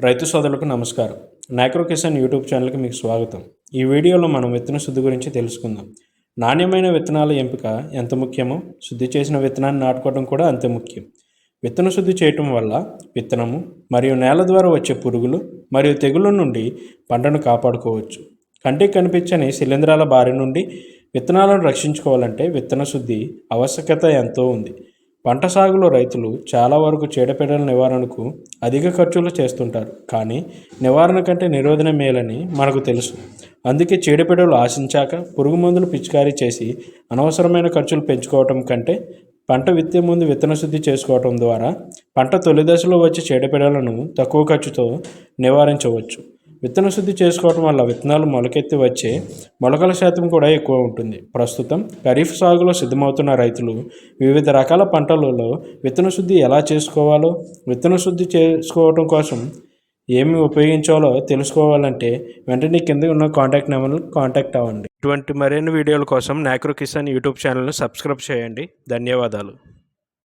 రైతు సోదరులకు నమస్కారం. మైక్రో కిసాన్ యూట్యూబ్ ఛానల్కి మీకు స్వాగతం. ఈ వీడియోలో మనం విత్తన శుద్ధి గురించి తెలుసుకుందాం. నాణ్యమైన విత్తనాల ఎంపిక ఎంత ముఖ్యమో శుద్ధి చేసిన విత్తనాన్ని నాటుకోవడం కూడా అంతే ముఖ్యం. విత్తన శుద్ధి చేయటం వల్ల విత్తనము మరియు నేల ద్వారా వచ్చే పురుగులు మరియు తెగుళ్ళ నుండి పంటను కాపాడుకోవచ్చు. కంటికి కనిపించని శిలీంధ్రాల బారి నుండి విత్తనాలను రక్షించుకోవాలంటే విత్తన శుద్ధి ఆవశ్యకత ఎంతో ఉంది. పంట సాగులో రైతులు చాలా వరకు చీడపీడల నివారణకు అధిక ఖర్చులు చేస్తుంటారు. కానీ నివారణ కంటే నిరోధన మేలని మనకు తెలుసు. అందుకే చీడపీడలు ఆశించాక పురుగు మందులు పిచికారీ చేసి అనవసరమైన ఖర్చులు పెంచుకోవటం కంటే పంట విత్తే ముందు విత్తన శుద్ధి చేసుకోవటం ద్వారా పంట తొలి దశలో వచ్చే చీడపీడలను తక్కువ ఖర్చుతో నివారించవచ్చు. విత్తన శుద్ధి చేసుకోవటం వల్ల విత్తనాలు మొలకెత్తి వచ్చే మొలకల శాతం కూడా ఎక్కువ ఉంటుంది. ప్రస్తుతం ఖరీఫ్ సాగులో సిద్ధమవుతున్న రైతులు వివిధ రకాల పంటలలో విత్తన శుద్ధి ఎలా చేసుకోవాలో విత్తన శుద్ధి చేసుకోవటం కోసం ఏమి ఉపయోగించాలో తెలుసుకోవాలంటే వెంటనే కింద ఉన్న కాంటాక్ట్ నెంబర్ను కాంటాక్ట్ అవ్వండి. ఇటువంటి మరిన్ని వీడియోల కోసం నాక్రో కిసాన్ యూట్యూబ్ ఛానల్ను సబ్స్క్రైబ్ చేయండి. ధన్యవాదాలు.